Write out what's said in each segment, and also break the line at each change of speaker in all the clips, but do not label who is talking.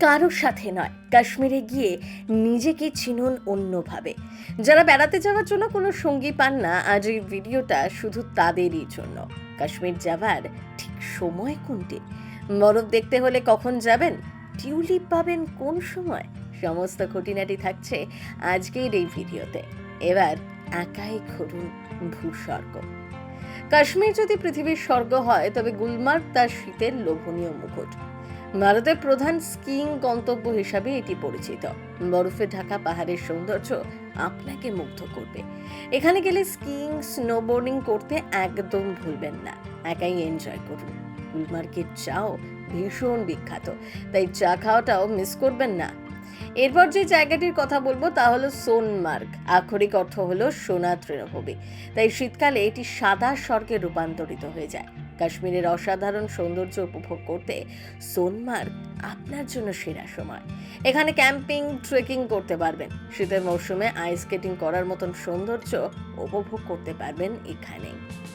কারোর সাথে নয়। কাশ্মীরে গিয়ে নিজেকে চিনুন অন্যভাবে। যারা বেড়াতে যাওয়ার জন্য কোনো সঙ্গী পান না, আজ এই ভিডিওটা শুধু তাদেরই জন্য। কাশ্মীর যাবার ঠিক সময় কোনটি? বরফ দেখতে হলে কখন যাবেন? টিউলিপ পাবেন কোন সময়? সমস্ত খুঁটিনাটি থাকছে আজকের এই ভিডিওতে। এবার একাই ঘুরুন ভূস্বর্গ। কাশ্মীর যদি পৃথিবীর স্বর্গ হয়, তবে গুলমার্গ তার শীতের লোভনীয় মুকুট। ভারতের প্রধান স্কিইং গন্তব্য হিসাবে এটি পরিচিত। বরফে ঢাকা পাহাড়ের সৌন্দর্য আপনাকে মুগ্ধ করবে। এখানে গেলে স্কিইং, স্নোবোর্ডিং করতে একদম ভুলবেন না। একাই এনজয় করুন। গুলমার্গের চাও ভীষণ বিখ্যাত। তাই চা খাওয়াটাও মিস করবেন না। এরপর যে জায়গাটির কথা বলব তা হলো সোনমার্গ। আক্ষরিক অর্থ হলো সোনা তৃণভূমি তাই শীতকালে এটি সাদা স্বর্গে রূপান্তরিত হয়ে যায়। কাশ্মীরের অসাধারণ সৌন্দর্য উপভোগ করতে সোনমার্গ আপনার জন্য সেরা সময়। এখানে ক্যাম্পিং, ট্রেকিং করতে পারবেন। শীতের মৌসুমে আইস স্কেটিং করার মতন সৌন্দর্য উপভোগ করতে পারবেন এখানেই।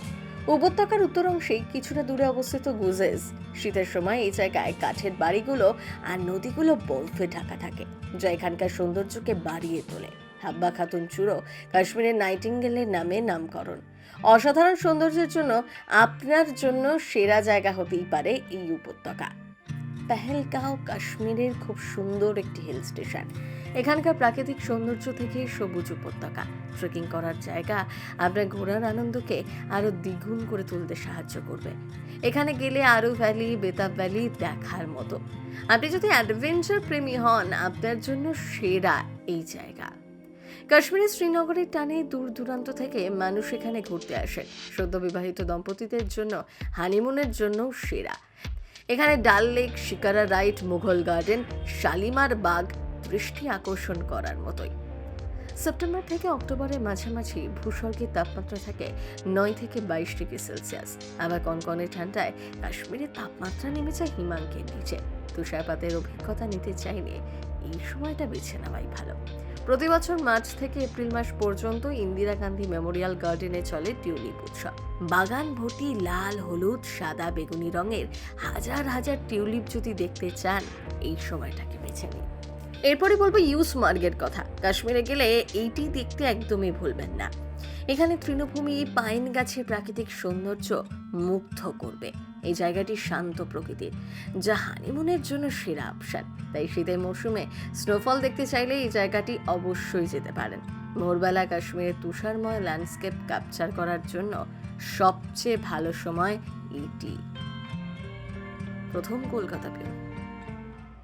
উপত্যকার উত্তর অংশেই কিছুটা দূরে অবস্থিত গুজেস শীতের সময় এই জায়গায় কাঠের বাড়িগুলো আর নদীগুলো বরফে ঢাকা থাকে, যা এখানকার সৌন্দর্যকে বাড়িয়ে তোলে। হাব্বা খাতুন চূড়ো কাশ্মীরের নাইটিঙ্গেলের নামে নামকরণ। অসাধারণ সৌন্দর্যের জন্য আপনার জন্য সেরা জায়গা হতেই পারে এই উপত্যকা। পেহেলগাঁও, কাশ্মীরের খুব সুন্দর একটি হিল স্টেশন এখানকার প্রাকৃতিক সৌন্দর্য থেকে সবুজ উপত্যকা। ট্রেকিং করার জায়গা আপনার ঘোরার আনন্দকে আরও দ্বিগুণ করে তুলতে সাহায্য করবে। এখানে গেলে আরও ভ্যালি বেতাব ভ্যালি দেখার মতো। আপনি যদি অ্যাডভেঞ্চার প্রেমী হন, আপনার জন্য সেরা এই জায়গা। কাশ্মীরের শ্রীনগরের টানে দূর দূরান্ত থেকে মানুষ এখানে ঘুরতে আসেন সদ্য বিবাহিত দম্পতিদের জন্য হানিমুনের জন্য সেরা। এখানে Dal Lake, shikara ride Mughal garden, Shalimar Bagh দৃষ্টি আকর্ষণ করার মতোই। সেপ্টেম্বর থেকে অক্টোবরের মাঝামাঝি ভূস্বর্গের তাপমাত্রা থাকে নয় থেকে বাইশ ডিগ্রি সেলসিয়াস। আবার কনকনে ঠান্ডায় কাশ্মীরের তাপমাত্রা নেমে যায় হিমাঙ্কের নিচে। তুষারপাতের অভিজ্ঞতা নিতে চাইলে এই সময়টা বেছে নেওয়াই ভালো। প্রতি বছর মার্চ থেকে এপ্রিল মাস পর্যন্ত ইন্দিরা গান্ধী মেমোরিয়াল গার্ডেনে চলে টিউলিপ উৎসব। বাগান ভর্তি লাল, হলুদ, সাদা, বেগুনি রঙের হাজার হাজার টিউলিপ যদি দেখতে চান, এই সময়টাকে বেছে নিন। এরপরে বলব ইউস মার্গের কথা। কাশ্মীরে গেলে এইটি দেখতে একদমই ভুলবেন না। এখানে তৃণভূমি পাইন গাছের প্রাকৃতিক সৌন্দর্য মুগ্ধ করবে। এই জায়গাটি শান্ত প্রকৃতির যা হানিমুনের জন্য সেরা অপশন। তাই শীতের মৌসুমে স্নোফল দেখতে চাইলে এই জায়গাটি অবশ্যই যেতে পারেন। ভোরবেলা কাশ্মীরের তুষারময় ল্যান্ডস্কেপ ক্যাপচার করার জন্য সবচেয়ে ভালো সময় এটি প্রথম কলকাতা পেও